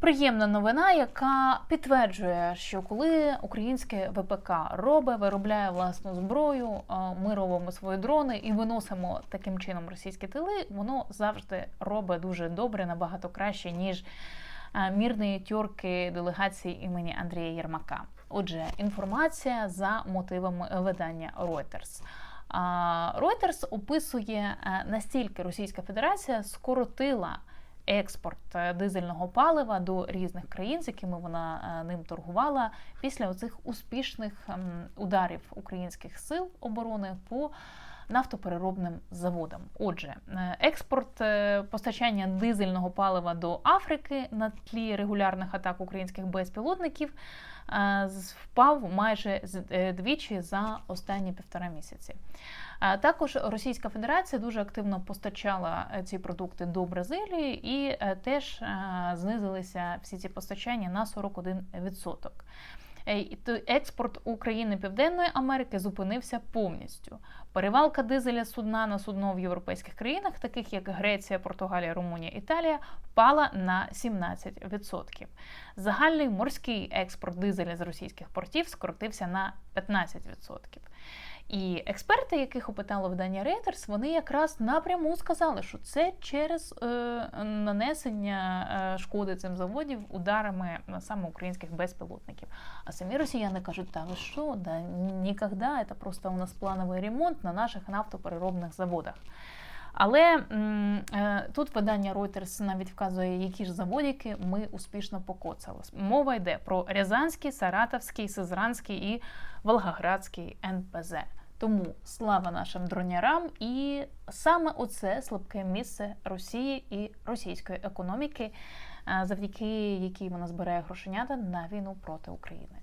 Приємна новина, яка підтверджує, що коли українське ВПК робить, виробляє власну зброю, ми робимо свої дрони і виносимо таким чином російські тили, воно завжди робить дуже добре, набагато краще, ніж а, мірні тьорки делегації імені Андрія Єрмака. Отже, інформація за мотивами видання Reuters. Reuters описує е, настільки Російська Федерація скоротила експорт е, дизельного палива до різних країн, з якими вона е, ним торгувала після оцих успішних ем, ударів українських сил оборони по нафтопереробним заводам. Отже, е, експорт е, постачання дизельного палива до Африки на тлі регулярних атак українських безпілотників е, впав майже двічі за останні півтора місяці. Також Російська Федерація дуже активно постачала ці продукти до Бразилії, і теж знизилися всі ці постачання на 41%. Е, Експорт України Південної Америки зупинився повністю. Перевалка дизеля судна на судно в європейських країнах, таких як Греція, Португалія, Румунія, Італія, впала на 17%. Загальний морський експорт дизеля з російських портів скоротився на 15%. І експерти, яких опитало видання Reuters, вони якраз напряму сказали, що це через е, нанесення е, шкоди цим заводів ударами саме українських безпілотників. А самі росіяни кажуть, та ви що, да ніколи, це просто у нас плановий ремонт на наших нафтопереробних заводах. Але е, тут видання Reuters навіть вказує, які ж заводики ми успішно покоцали. Мова йде про Рязанський, Саратовський, Сизранський і Волгоградський НПЗ. Тому слава нашим дронярам, і саме оце слабке місце Росії і російської економіки, е, завдяки якій вона збирає грошенята на війну проти України.